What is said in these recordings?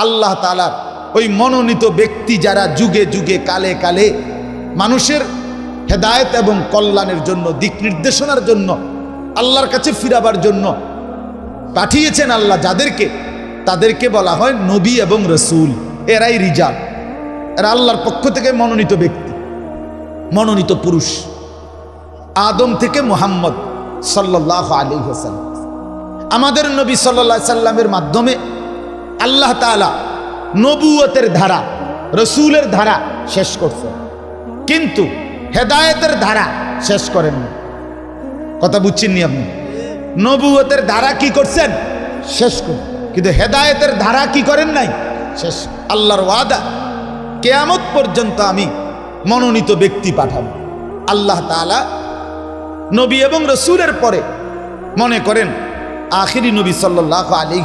আল্লাহ তালার ওই মনোনীত ব্যক্তি যারা যুগে যুগে কালে কালে মানুষের হেদায়েত এবং কল্যাণের জন্য, দিক নির্দেশনার জন্য, আল্লাহর কাছে ফিরাবার জন্য পাঠিয়েছেন আল্লাহ যাদেরকে, তাদেরকে বলা হয় নবী এবং রসুল। এরাই রিজাল। এরা আল্লাহর পক্ষ থেকে মনোনীত ব্যক্তি, মনোনীত পুরুষ। আদম থেকে মোহাম্মদ সাল্লাহ আলী হোসেন আমাদের নবী সাল্লা সাল্লামের মাধ্যমে আল্লাহ তালা নবুয়তের ধারা, রসুলের ধারা শেষ করছে। কিন্তু হেদায়েতের ধারা শেষ করেন কথা বুঝছেননি আপনি? নবুয়তের ধারা কি করছেন? শেষ করুন। কিন্তু হেদায়েতের ধারা কি করেন নাই? শেষ। আল্লাহর ওয়াদা, কেয়ামত পর্যন্ত আমি মনোনীত ব্যক্তি পাঠাবো। আল্লাহ তাআলা নবী এবং রসুলের পরে মনে করেন, আখিরি নবী সাল্লাহ আলী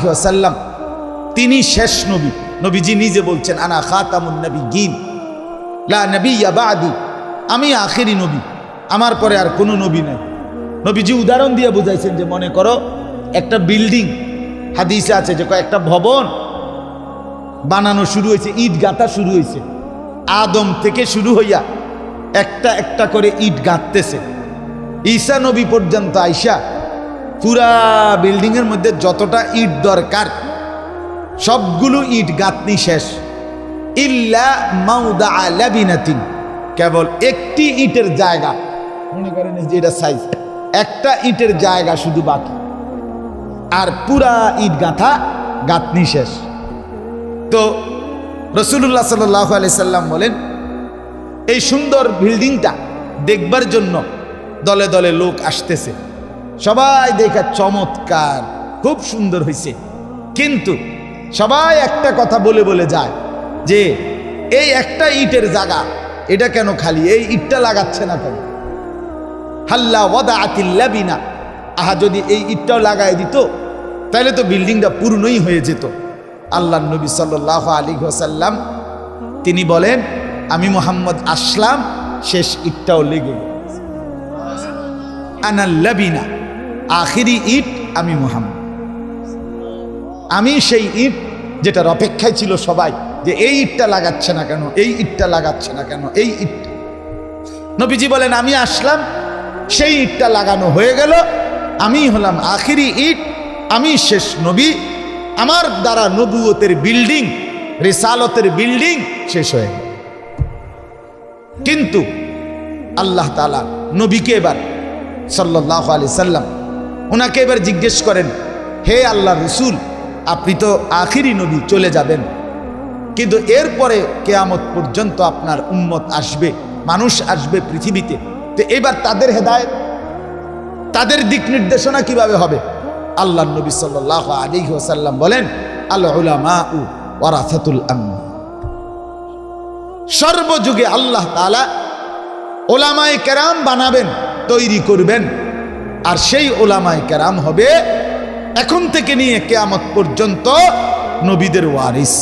তিনি শেষ নবী। নবীজি নিজে বলছেন, আনা খাতামুন নবী গিন লা নবী ইয়াবাদি আমি আখেরি নবী। আমার পরে আর কোনো নবী নাই। নবীজি উদাহরণ দিয়ে বুঝাইছেন যে, মনে করো একটা বিল্ডিং, হাদিসে আছে যে কয়েকটা ভবন, বানানো শুরু হয়েছে ইট গাঁথা শুরু হয়েছে। আদম থেকে শুরু হইয়া একটা একটা করে ইট গাঁথতেছে। ঈসা নবী পর্যন্ত আইসা পুরা বিল্ডিংয়ের মধ্যে যতটা ইট দরকার সবগুলো ইট গাঁথনি শেষ। ইল্লা মাউদা লাবিনাতিন কেবল একটি ইটের জায়গা। মনে করেন যে এটা সাইজ একটা ইটের জায়গা শুধু বাকি। আর পুরা ইট গাঁথা, গাঁথনি শেষ। তো রসুল্লাহ সাল্লাহ সাল্লাম বলেন, এই সুন্দর বিল্ডিংটা দেখবার জন্য দলে দলে লোক আসতেছে। সবাই দেখা চমৎকার, খুব সুন্দর হয়েছে কিন্তু সবাই একটা কথা বলে বলে যায় যে, এই একটা ইটের জায়গা, এটা কেন খালি? এই ইটটা লাগাচ্ছে না কেন? হাল্লা ওদা আতিল্লাবিনা আহা, যদি এই ইটটাও লাগাই দিত, তাহলে তো বিল্ডিংটা পূর্ণই হয়ে যেত। আল্লাহ নবী সাল্লাহ আলী সাল্লাম তিনি বলেন, আমি মোহাম্মদ আসলাম, শেষ ইটটাও লেগে আনাল্লাবিনা আখিরি ইট আমি মোহাম্মদ। আমি সেই ইট যেটার অপেক্ষায় ছিল সবাই, যে এই ইটটা লাগাচ্ছে না কেন, এই ইটটা লাগাচ্ছে না কেন, এই ইটটা নবীজি বলেন, আমি আসলাম, সেই ইটটা লাগানো হয়ে গেল, আমি হলাম আখিরি ইট, আমি শেষ নবী, আমার দ্বারা নবুয়তের বিল্ডিং, রেসালতের বিল্ডিং শেষ হয়ে গেল। কিন্তু আল্লাহ তালা নবীকে এবার সাল্লাহ আলি সাল্লাম ওনাকে এবার জিজ্ঞেস করেন, হে আল্লাহ রসুল আপনি তো আখিরি নবী, চলে যাবেন। কিন্তু এরপরে কেয়ামত পর্যন্ত আপনার উম্মত আসবে, মানুষ আসবে পৃথিবীতে। তো এবার তাদের হেদায়ত, তাদের দিক নির্দেশনা কীভাবে হবে? আল্লাহ নবী সাল্লাহ আলী বলেন আল্লাহ সর্বযুগে আল্লাহ তালা ওলামায় কেরাম বানাবেন, তৈরি করবেন। আর সেই ওলামায় কেরাম হবে এখন থেকে নিয়ে কেয়ামত পর্যন্ত নবীদের ওয়ারিস।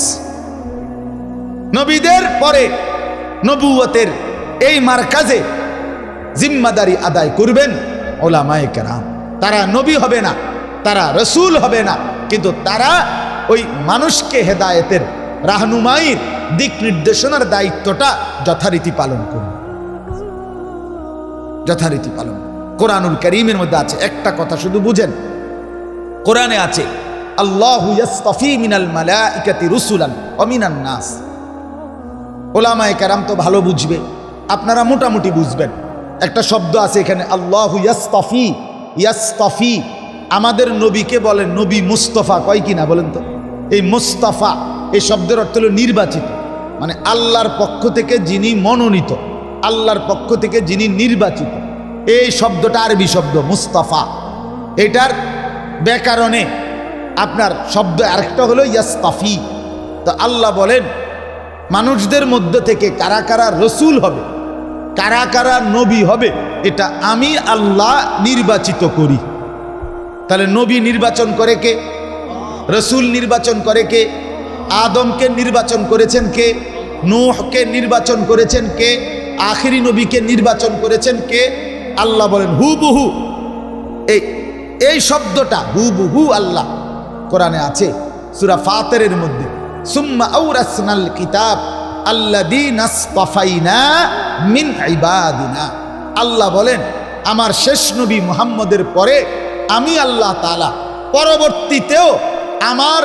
নবীদের পরে নবুয়তের এই মার্কাজে জিম্মাদারি আদায় করবেন ওলামায় কেরাম। তারা নবী হবে না, তারা রসুল হবে না, কিন্তু তারা ওই মানুষকে হেদায়েতের রাহনুমাইয়ের দিক নির্দেশনার দায়িত্বটা যথারীতি পালন করবে যথারীতি পালন কোরআনুল করিমের মধ্যে আছে একটা কথা, শুধু বুঝেন। কোরআনে আছে, আল্লাহ মিনাল মালাইকাতি রুসুলান অমিনান নাস। ওলামায়ে কেরাম তো ভালো বুঝবে, আপনারা মোটামুটি বুঝবেন। একটা শব্দ আছে এখানে, আল্লাহ ইয়াস্তফি ইয়াস্তফি। আমাদের নবীকে বলেন নবী মুস্তফা, কয় কিনা বলেন তো? এই মুস্তফা, এই শব্দের অর্থ হলো নির্বাচিত। মানে আল্লাহর পক্ষ থেকে যিনি মনোনীত, আল্লাহর পক্ষ থেকে যিনি নির্বাচিত। এই শব্দটা আরবি শব্দ, মুস্তাফা। এটার ব্যাকরণে আপনার শব্দ আরেকটা হলো ইয়াস্তাফি। তো আল্লাহ বলেন, মানুষদের মধ্য থেকে কারা কারা রসুল হবে, কারা কারা নবী হবে, এটা আমি আল্লাহ নির্বাচিত করি। তাহলে নবী নির্বাচন করে কে? রসুল নির্বাচন করে কে? আদমকে নির্বাচন করেছেন কে? নোহকে নির্বাচন করেছেন কে? আখিরি নবীকে নির্বাচন করেছেন কে? আল্লাহ বলেন হু বহু এই এই শব্দটা হু বহু আল্লাহ কোরআনে আছে। সুরা ফাতের মধ্যে। সুম্মা কিতাব মিন আল্লাহ বলেন, আমার শেষ নবী মুহাম্মদের পরে আমি আল্লাহ তাআলা পরবর্তীতেও আমার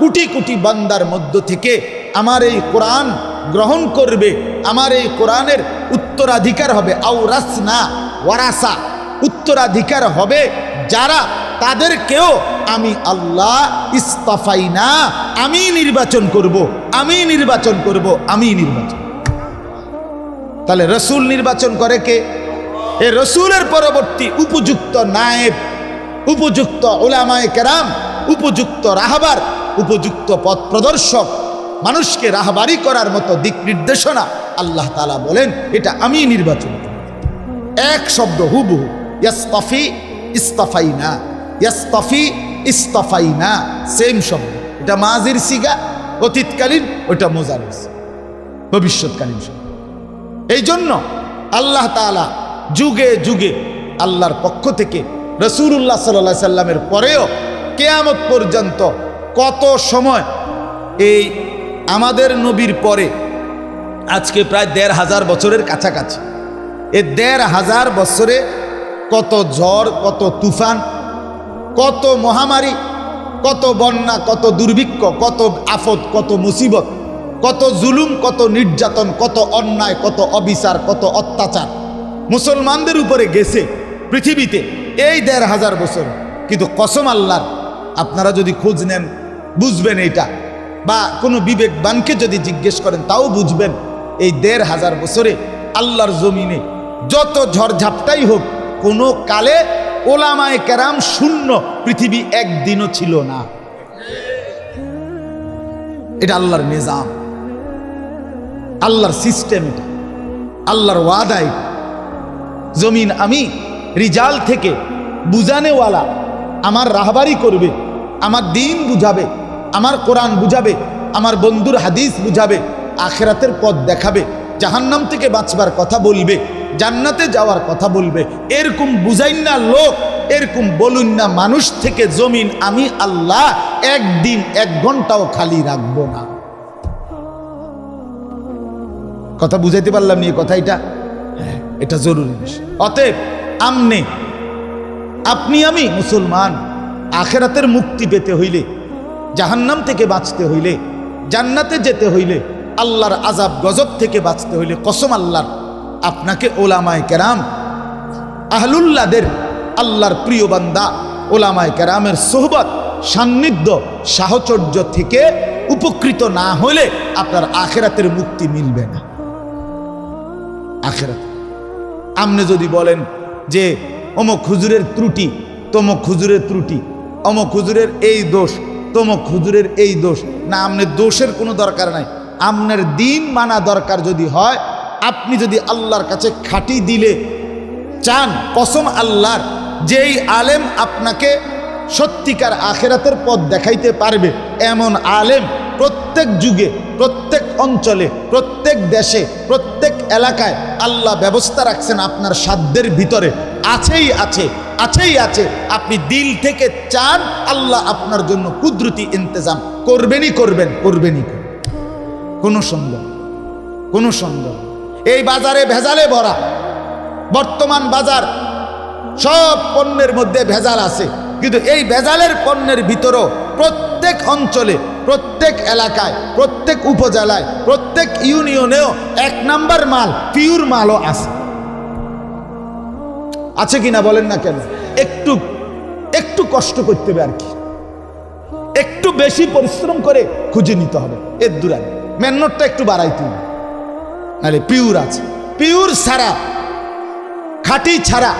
কোটি কোটি বান্দার মধ্য থেকে আমার এই কোরআন গ্রহণ করবে, আমার এই কোরআনের উত্তরাধিকার হবে। আউরাসনা ওয়ারাসা, উত্তরাধিকার হবে যারা তাদেরকেও আমি আল্লাহ ইস্তাফাই না, আমি নির্বাচন করব, আমি নির্বাচন করব, আমি নির্বাচন তাহলে রসুল নির্বাচন করে কে? এ রসুলের পরবর্তী উপযুক্ত নায়েব, উপযুক্ত ওলামায় কেরাম, উপযুক্ত রাহাবার, উপযুক্ত পথ প্রদর্শক, মানুষকে রাহবারি করার মতো দিক নির্দেশনা আল্লাহ তালা বলেন, এটা আমি নির্বাচন এক শব্দ হুবহু, ইয়াস্তাফি না না সেম শব্দ। মাজির সিগা, অতীতকালীন, ওটা মোজার ভবিষ্যৎকালীন শব্দ। এই জন্য আল্লাহ তালা যুগে যুগে আল্লাহর পক্ষ থেকে রসুল্লাহ সাল্লা সাল্লামের পরেও কেয়ামত পর্যন্ত কত সময় এই আমাদের নবীর পরে, আজকে প্রায় দেড় হাজার বছরের কাছাকাছি এ দেড় হাজার বছরে কত ঝড়, কত তুফান, কত মহামারী, কত বন্যা, কত দুর্ভিক্ষ, কত আফত, কত মুসিবত, কত জুলুম, কত নির্যাতন, কত অন্যায়, কত অবিচার, কত অত্যাচার। মুসলমানদের উপরে গেছে পৃথিবীতে এই দেড় হাজার বছর। কিন্তু কসম আল্লাহর, আপনারা যদি খোঁজ নেন, বুঝবেন এটা। বা কোনো বিবেকবানকে যদি জিজ্ঞেস করেন, তাও বুঝবেন, এই দেড় হাজার বছরে আল্লাহর জমিনে যত ঝড়ঝাপটাই হোক কোনো কালে ওলামায় কেরাম শূন্য, পৃথিবী একদিনও ছিল না। এটা আল্লাহর নিজাম। আল্লাহর সিস্টেম এটা। আল্লাহর ওয়াদা এটা। জমিন আমি রিজাল থেকে বুঝানেওয়ালা। আমার রাহবারি করবে, আমার দিন বুঝাবে, আমার কোরআন বুঝাবে, আমার বন্ধুর হাদিস বুঝাবে, আখেরাতের পথ দেখাবে, জাহান্নাম থেকে বাঁচবার কথা বলবে। জান্নাতে যাওয়ার কথা বলবে। এরকম বুঝাইন না লোক, এরকম বলুন না মানুষ থেকে জমিন আমি আল্লাহ একদিন এক ঘন্টাও খালি রাখব না। কথা বুঝাইতে পারলাম নিয়ে কথা এটা? হ্যাঁ এটা জরুরি বিষয়। অতএব, আমনে, আপনি আমি মুসলমান, আখেরাতের মুক্তি পেতে হইলে, জাহান্নাম থেকে বাঁচতে হইলে, জান্নাতে যেতে হইলে, আল্লাহর আজাব গজব থেকে বাঁচতে হইলে, কসম আল্লাহর আপনাকে ওলামায় কেরাম, আহলুল্লাদের আল্লাহর প্রিয় বান্দা, ওলামায় কেরামের সোহবত, সান্নিধ্য, সাহচর্য থেকে উপকৃত না হলে আপনার আখেরাতের মুক্তি মিলবে না। আখেরাত। আপনি যদি বলেন যে, অমুক হুজুরের ত্রুটি, তমক হুজুরের ত্রুটি, অমুক হুজুরের এই দোষ, তমক হুজুরের এই দোষ। না, আপনার দোষের কোনো দরকার নাই। আপনার দিন মানা দরকার যদি হয় আপনি যদি আল্লাহর কাছে খাটি দিলে চান, কসম আল্লাহর, যেই আলেম আপনাকে সত্যিকার আখেরাতের পথ দেখাইতে পারবে, এমন আলেম প্রত্যেক যুগে, প্রত্যেক অঞ্চলে, প্রত্যেক দেশে, প্রত্যেক এলাকায় আল্লাহ ব্যবস্থা রাখছেন আপনার সাধ্যের ভিতরে। আছেই আছে আছেই আছে। আপনি দিল থেকে চান, আল্লাহ আপনার জন্য কুদরতি ইন্তজাম। করবেনই করবেন করবেনই করবেন। কোনো সন্দেহ কোনো সন্দেহ। এই বাজারে ভেজালে ভরা। বর্তমান বাজার সব পণ্যের মধ্যে ভেজাল আছে। কিন্তু এই ভেজালের পণ্যের ভিতরও প্রত্যেক অঞ্চলে, প্রত্যেক এলাকায়, প্রত্যেক উপজেলায়, প্রত্যেক ইউনিয়নেও এক নাম্বার মাল, পিওর মালও আছে। আছে কিনা বলেন না কেন? একটু একটু কষ্ট করতে হবে আর কি। একটু বেশি পরিশ্রম করে খুঁজে নিতে হবে। এর দূরান মেন্নটটা একটু বাড়াইতে হবে। নাহলে পিওর আছে। পিওর ছাড়া, খাঁটি ছাড়া,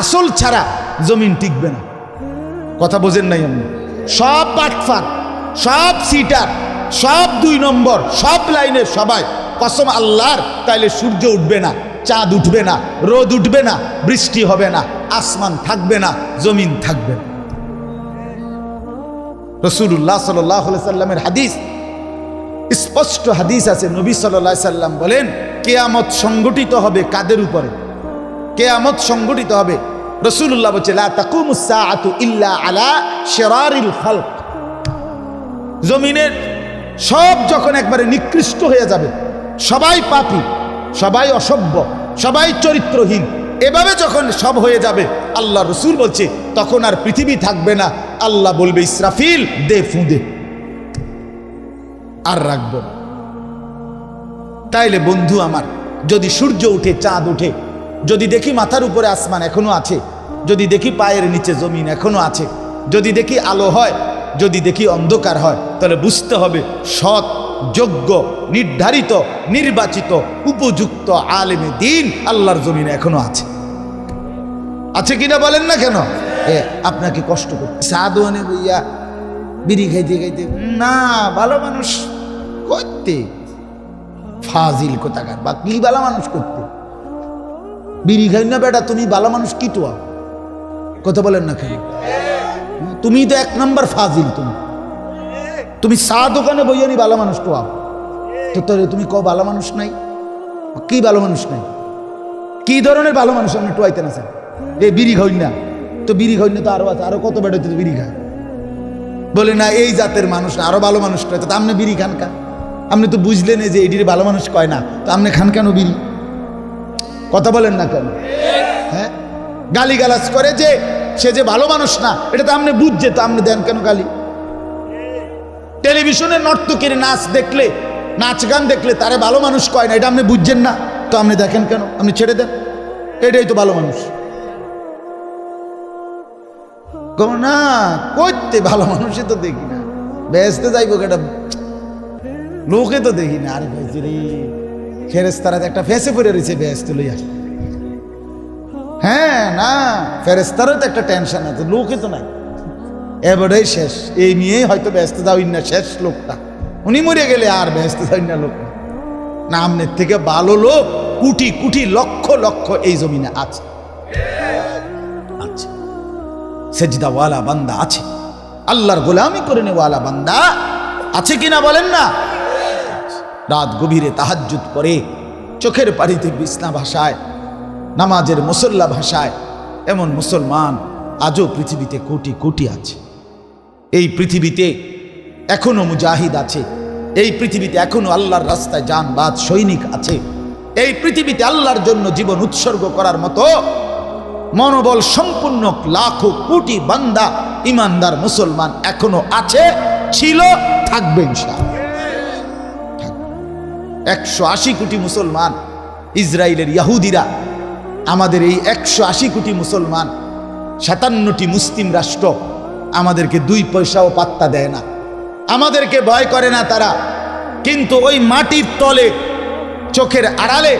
আসল ছাড়া জমিন টিকবে না। কথা বোঝেন নাই আপনি? সব পাটফার সব সিটার, সব দুই নম্বর, সব লাইনে সবাই কসম আল্লাহর, তাইলে সূর্য উঠবে না, চাঁদ উঠবে না, রোদ উঠবে না, বৃষ্টি হবে না, আসমান থাকবে না, জমিন থাকবে না। রসুল্লাহ সাল্লামের হাদিস স্পষ্ট হাদিস আছে, নবী সাল্লাহ সাল্লাম বলেন, কেয়ামত সংগঠিত হবে কাদের উপরে? কেয়ামত সংগঠিত হবে রসুল্লাহ বলছে ইল্লা আলা শিরারিল জমিনের সব যখন একবারে নিকৃষ্ট হয়ে যাবে, সবাই পাপী, সবাই অসভ্য, সবাই চরিত্রহীন, এভাবে যখন সব হয়ে যাবে, আল্লাহ রসুল বলছে, তখন আর পৃথিবী থাকবে না। আল্লাহ বলবে, ইসরাফিল, দে ফুঁদে। আর রাখব না। তাইলে বন্ধু আমার, যদি সূর্য উঠে, চাঁদ উঠে, যদি দেখি মাথার উপরে আসমান এখনও আছে, যদি দেখি পায়ের নিচে জমিন এখনও আছে, যদি দেখি আলো হয়, যদি দেখি অন্ধকার হয়, তাহলে বুঝতে হবে সৎ, যোগ্য, নির্ধারিত, নির্বাচিত, উপযুক্ত আলেমে দিন আল্লাহর জমিনে এখনও আছে। আছে কিনা বলেন না কেন? এ, আপনাকে কষ্ট করতে সাধু আনে বিড়ি খাইতে খাইতে না, ভালো মানুষ। করতে। ফাজিল কোথাকার? বা কি বালা মানুষ করতে। বিড়ি খাই না বেটা, তুমি বালা মানুষ কি টোয়া কথা বলেন না কেন? তুমি তো এক নম্বর ফাজিল তুমি। তুমি চা দোকানে বইয়ানি বালা মানুষ টোয়া। তো তোরে তুমি ক বালা মানুষ নাই? কি ভালো মানুষ নাই? কি ধরনের ভালো মানুষ আপনি টোয়াইতে না স্যার? এ বিড়ি খাই না। তো বিড়ি খাই না তো আরও আছে, আরও কত বেড়ে বিড়ি খায়? বলে না, এই জাতের মানুষ না আরও ভালো মানুষ আপনি বিড়ি খান কা? আপনি তো বুঝলেন যে এটির ভালো মানুষ কয় না, তো আপনি খান কেন বিড়ি কথা বলেন না কেন? হ্যাঁ? গালি গালাজ করে যে সে যে ভালো মানুষ না, এটা তো আপনি বুঝছে, তো আপনি দেন কেন গালি? টেলিভিশনে নর্তকের নাচ দেখলে, নাচ গান দেখলে তারে ভালো মানুষ কয় না, এটা আপনি বুঝছেন না, তো আপনি দেখেন কেন? আপনি ছেড়ে দেন। এটাই তো ভালো মানুষ। না, করতে ভালো মানুষই তো দেখি না। বেসতে যাইব কেটা। লোকে তো দেখি না, আর কইছি রে ফেরেস্তারা একটা ফেসে পড়ে রয়েছে বেসতে লইয়া। হ্যাঁ না ফেরেস্তারও তো একটা টেনশন আছে, লোকে তো নাই। এবারেই শেষ, এই নিয়েই হয়তো ব্যস্ত যাওই না শেষ লোকটা। উনি মরে গেলে আর ব্যস্ত যাই না লোক। না আমনের থেকে ভালো লোক, কোটি কোটি লক্ষ লক্ষ এই জমিনে আছে। আছে। সেজদাওয়ালা বান্দা আছে। আল্লাহর গোলামি করে নেওয়ালা বান্দা আছে কিনা বলেন না? রাত গভীরে তাহাজ্জুদ করে চোখের পাড়িতে বিছনা ভাষায় নামাজের মুসল্লা ভাষায় এমন মুসলমান আজও পৃথিবীতে কোটি কোটি আছে। এই পৃথিবীতে এখনও মুজাহিদ আছে, এই পৃথিবীতে এখনও আল্লাহর রাস্তায় যানবাদ সৈনিক আছে, এই পৃথিবীতে আল্লাহর জন্য জীবন উৎসর্গ করার মতো মনোবল সম্পূর্ণ লাখো কোটি বান্দা, ইমানদার মুসলমান এখনও আছে, ছিল থাকবেন থাকবে একশো আশি কোটি মুসলমান ইসরায়েলের ইয়াহুদিরা, আমাদের এই একশো আশি কোটি মুসলমান, সাতান্নটি মুসলিম রাষ্ট্র আমাদেরকে দুই পয়সাও পাত্তা দেয় না। আমাদেরকে ভয় করে না তারা, কিন্তু ওই মাটির তলে, চোখের আড়ালে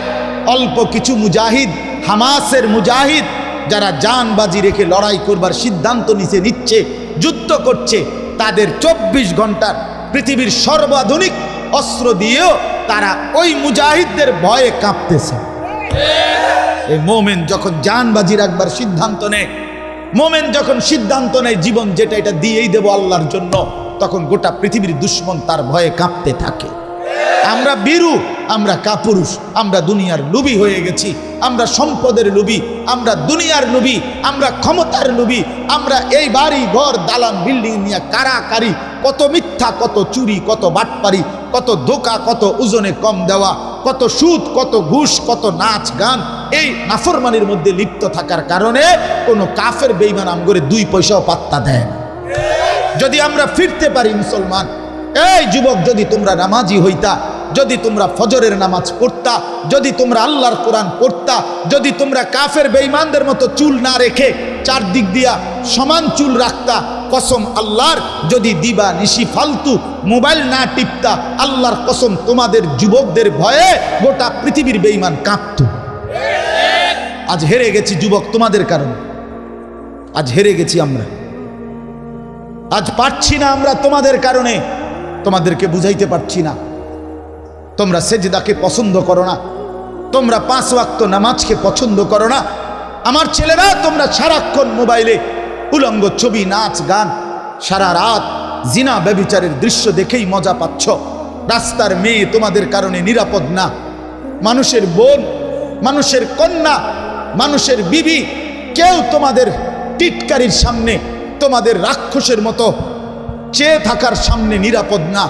অল্প কিছু মুজাহিদ, হামাসের মুজাহিদ, যারা জানবাজি রেখে লড়াই করবার সিদ্ধান্ত নিচে নিচ্ছে, যুদ্ধ করছে, তাদের চব্বিশ ঘণ্টার পৃথিবীর সর্বাধুনিক অস্ত্র দিয়েও তারা ওই মুজাহিদদের ভয়ে কাঁপতেছে। এই মোমেন যখন জানবাজি রাখবার সিদ্ধান্ত নেয়, মোমেন যখন সিদ্ধান্ত নেয় জীবন যেটা এটা দিয়েই দেব আল্লাহর জন্য, তখন গোটা পৃথিবীর দুশ্মন তার ভয়ে কাঁপতে থাকে। আমরা বীরু আমরা কাপুরুষ, আমরা দুনিয়ার লুবি হয়ে গেছি, আমরা সম্পদের লুবি আমরা দুনিয়ার লুবি আমরা ক্ষমতার লুবি আমরা এই বাড়ি ঘর, দালান, বিল্ডিং নিয়ে কারাকারি, কত মিথ্যা, কত চুরি, কত বাটপারি, কত ধোকা, কত ওজনে কম দেওয়া, কত সুদ, কত ঘুষ, কত নাচ গান, এই নাফরমানির মধ্যে লিপ্ত থাকার কারণে কোনো কাফের বেইমান আমগরে দুই পয়সাও পাত্তা দেয় যদি আমরা ফিরতে পারি মুসলমান, এই যুবক যদি তোমরা নামাজি হইতা যদি তোমরা ফজরের নামাজ পড়তা, যদি তোমরা আল্লাহর কোরআন পড়তা, যদি তোমরা কাফের বেঈমানদের মতো চুল না রেখে চারদিক দিয়া সমান চুল রাখতা, কসম আল্লাহর, যদি দিবা নিশি ফালতু মোবাইল না টিপতা, আল্লাহর কসম তোমাদের যুবকদের ভয়ে গোটা পৃথিবীর বেঈমান কাঁপত। আজ হেরে গেছি যুবক তোমাদের কারণে। আজ হেরে গেছি আমরা। আজ পারছি না আমরা তোমাদের কারণে। তোমাদেরকে বুঝাইতে পারছি না। তোমরা সেজদাকে পছন্দ করো না। তোমরা পাঁচ ওয়াক্ত নামাজকে পছন্দ করো না। আমার ছেলেরা, তোমরা সারাক্ষণ মোবাইলে উলঙ্গ ছবি, নাচ, গান, সারা রাত জিনা ব্যবিচারের দৃশ্য দেখেই মজা পাচ্ছ। রাস্তার মেয়ে তোমাদের কারণে নিরাপদ না। মানুষের বোন, মানুষের কন্যা, মানুষের বিবি, কেউ তোমাদের টিটকারির সামনে, তোমাদের রাক্ষসের মতো চেয়ে থাকার সামনে নিরাপদ না।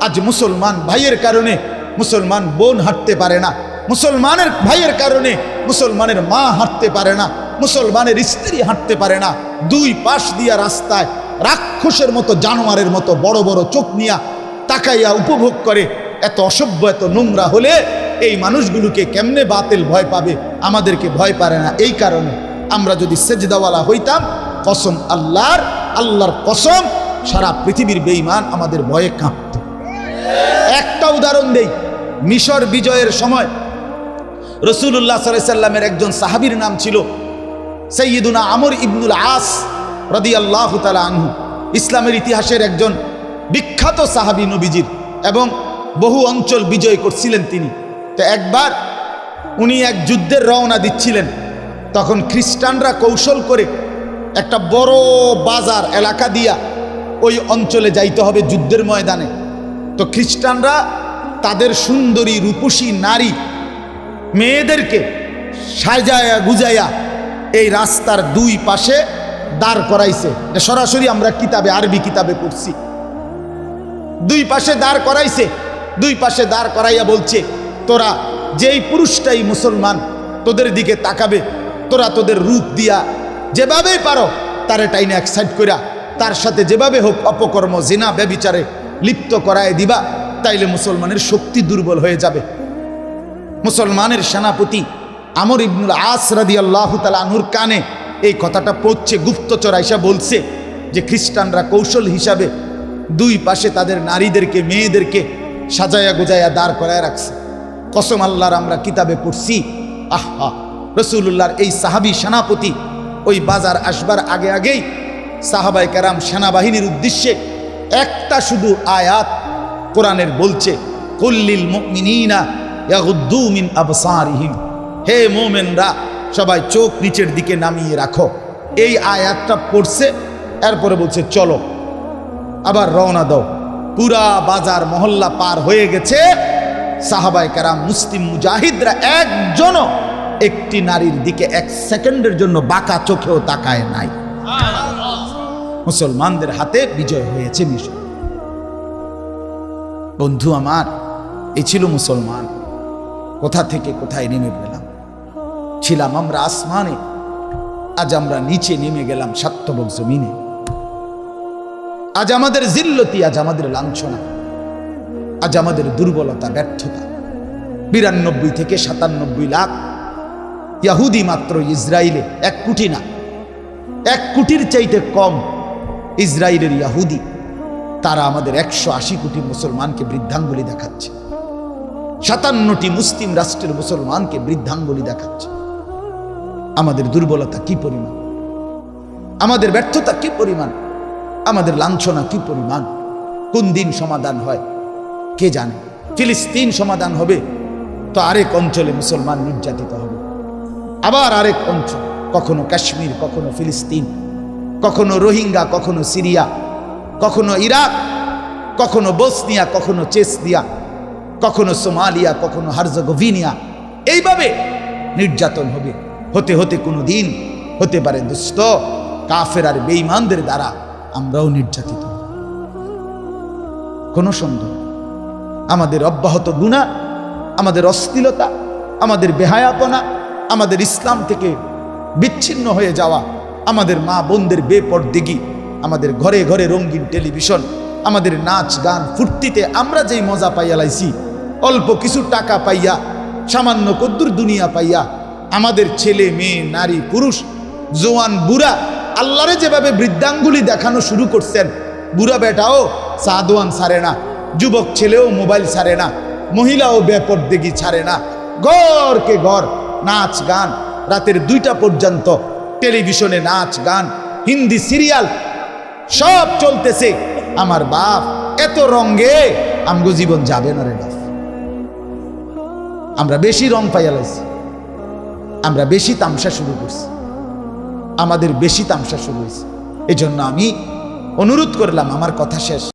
আজ মুসলমান ভাইয়ের কারণে মুসলমান বোন হাঁটতে পারে না। মুসলমানের ভাইয়ের কারণে মুসলমানের মা হাঁটতে পারে না। মুসলমানের স্ত্রী হাঁটতে পারে না। দুই পাশ দিয়া রাস্তায় রাক্ষসের মতো, জানোয়ারের মতো বড় বড় চোখ নিয়া তাকাইয়া উপভোগ করে, এত অসভ্য, এত নোংরা হলে এই মানুষগুলোকে কেমনে বাতিল ভয় পাবে? আমাদেরকে ভয় পারে না। এই কারণে আমরা যদি সেজদাওয়ালা হইতাম, কসম আল্লাহর আল্লাহর কসম, সারা পৃথিবীর বেঈমান আমাদের ভয়ে কাঁপত। একটা উদাহরণ দেই। মিশর বিজয়ের সময় রসুল্লাহ সাল্লামের একজন সাহাবীর নাম ছিল সৈয়দুনা আমর ইবনুল আস রদি আল্লাহ আনহু। ইসলামের ইতিহাসের একজন বিখ্যাত সাহাবী নবীজির এবং বহু অঞ্চল বিজয় করছিলেন তিনি। তো একবার উনি এক যুদ্ধের রওনা দিচ্ছিলেন। তখন খ্রিস্টানরা কৌশল করে একটা বড় বাজার এলাকা দিয়া ওই অঞ্চলে যাইতে হবে যুদ্ধের ময়দানে। তো খ্রিস্টানরা তাদের সুন্দরী রূপসী নারী মেয়েদেরকে সাজায়া গুজায়া এই রাস্তার দুই পাশে দাঁড় করাইছে। সরাসরি আমরা কিতাবে, আরবি কিতাবে পড়ছি। দুই পাশে দাঁড় করাইছে, দুই পাশে দাঁড় করাইয়া বলছে, তোরা যেই পুরুষটাই মুসলমান, তোদের দিকে তাকাবে, তোরা তোদের রূপ দিয়া যেভাবেই পারো, তারে টাইনে এক সাইড কইরা, তার সাথে যেভাবে হোক অপকর্ম, জিনা, ব্যবিচারে লিপ্ত করায় দিবা, তাইলে মুসলমানের শক্তি দুর্বল হয়ে যাবে। মুসলমানের সেনাপতি আমর ইবনুল আস রাদি আল্লাহ আনুর কানে এই কথাটা পড়ছে, গুপ্তচর আইসা বলছে যে খ্রিস্টানরা কৌশল হিসাবে দুই পাশে তাদের নারীদেরকে, মেয়েদেরকে সাজায়া গোজায়া দাঁড় করায় রাখছে। কসম আল্লাহর আমরা কিতাবে পড়ছি, আহা রসুল্লাহর এই সাহাবি সেনাপতি ওই বাজার আসবার আগে আগেই সাহাবাই কারাম সেনাবাহিনীর উদ্দেশ্যে একটা শুধু আয়াত কোরআনের বলছে, কল্লিল হে মোমেনরা, সবাই চোখ নিচের দিকে নামিয়ে রাখো। এই আয়াতটা পড়ছে, এরপরে বলছে, চলো, আবার রওনা দাও। পুরা বাজার মহল্লা পার হয়ে গেছে। সাহাবাই কারাম, মুসলিম মুজাহিদরা একজনও একটি নারীর দিকে এক সেকেন্ডের জন্য বাঁকা চোখেও তাকায় নাই। মুসলমানদের হাতে বিজয় হয়েছে মিশর। বন্ধু আমার এই ছিল মুসলমান। কোথা থেকে কোথায় নেমে গেলাম ছিলাম আমরা আসমানে, আজ আমরা নিচে নেমে গেলাম সাত্তবক জমিনে। আজ আমাদের জিল্লতি, আজ আমাদের লাঞ্ছনা, আজ আমাদের দুর্বলতা, ব্যর্থতা। বিরানব্বই থেকে সাতানব্বই লাখ ইয়াহুদি মাত্র ইসরায়েলে এক কোটি না, এক কোটির চাইতে কম ইসরায়েলের ইয়াহুদি, তারা আমাদের একশো আশি কোটি মুসলমানকে বৃদ্ধাঙ্গুলি দেখাচ্ছে। সাতান্নটি মুসলিম রাষ্ট্রের মুসলমানকে বৃদ্ধাঙ্গুলি দেখাচ্ছে। আমাদের দুর্বলতা কি পরিমাণ? আমাদের ব্যর্থতা কি পরিমাণ? আমাদের লাঞ্ছনা কি পরিমাণ? কোন দিন সমাধান হয়? কে জানে? ফিলিস্তিন সমাধান হবে, তো আরেক অঞ্চলে মুসলমান নির্যাতিত হবে। আবার আরেক অঞ্চল, কখনো কাশ্মীর, কখনো ফিলিস্তিন। কখনো রোহিঙ্গা, কখনো সিরিয়া, কখনো ইরাক, কখনো বসনিয়া, কখনো চেসনিয়া, কখনো সোমালিয়া, কখনো হার্জগোভিনিয়া। এইভাবে নির্যাতন হবে। হতে হতে কোনো দিন হতে পারে দুস্থ, কাফের আর বেঈমানদের দ্বারা আমরাও নির্যাতিত। কোনো সন্দেহ আমাদের অব্যাহত গুণা, আমাদের অস্থিলতা আমাদের বেহায়াপনা, আমাদের ইসলাম থেকে বিচ্ছিন্ন হয়ে যাওয়া আমাদের মা বোনদের বেপরদিগি, আমাদের ঘরে ঘরে রঙিন টেলিভিশন, আমাদের নাচ গান ফুর্তিতে আমরা যেই মজা পাইয়া লাইছি অল্প কিছু টাকা পাইয়া, সামান্য কদ্দুর দুনিয়া পাইয়া, আমাদের ছেলে, মেয়ে, নারী, পুরুষ, জোয়ান, বুড়া, আল্লাহরে যেভাবে বৃদ্ধাঙ্গুলি দেখানো শুরু করছেন, বুড়া বেটাও সাদোয়ান ছাড়ে না, যুবক ছেলেও মোবাইল ছাড়ে না, মহিলাও বেপরদিগি ছাড়ে না, ঘরকে ঘর, নাচ গান, রাতের দুইটা পর্যন্ত টেলিভিশনে নাচ, গান, হিন্দি সিরিয়াল, সব চলতেছে। আমার বাপ এত রঙ্গে, আমগো জীবন যাবে না রে বাপ। আমরা বেশি রং পাইয়া লাইছি আমরা বেশি তামসা শুরু করছি। আমাদের বেশি তামসা শুরু হয়েছে এই জন্য আমি অনুরোধ করলাম, আমার কথা শেষ।